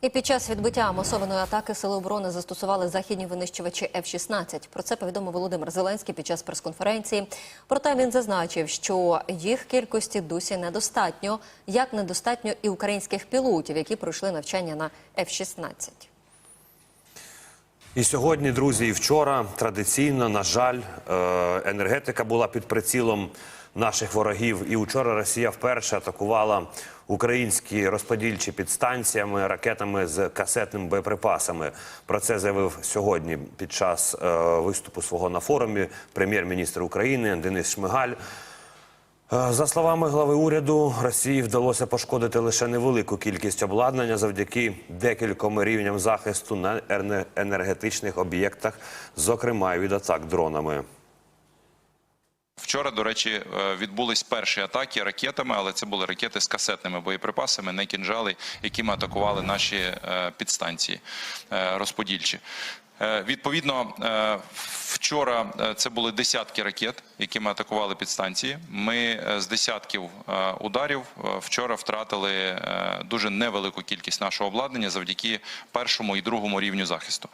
І під час відбиття масованої атаки сили оборони застосували західні винищувачі F-16. Про це повідомив Володимир Зеленський під час прес-конференції. Проте він зазначив, що їх кількості досі недостатньо, як недостатньо і українських пілотів, які пройшли навчання на F-16. І сьогодні, друзі, і вчора традиційно, на жаль, е, енергетика була під прицілом наших ворогів. І вчора Росія вперше атакувала українські розподільчі підстанціями, ракетами з касетними боєприпасами. Про це заявив сьогодні під час е, виступу свого на форумі прем'єр-міністр України Денис Шмигаль. Е, За словами глави уряду, Росії вдалося пошкодити лише невелику кількість обладнання завдяки декільком рівням захисту на енергетичних об'єктах, зокрема від атак дронами. Вчора, до речі, е, відбулись перші атаки ракетами, але це були ракети з касетними боєприпасами, не кінжали, якими атакували наші е, підстанції розподільчі. Відповідно, е, вчора е, це були десятки ракет, які ми атакували підстанції. Ми е, з десятків е, ударів вчора втратили дуже невелику кількість нашого обладнання завдяки першому і другому рівню захисту.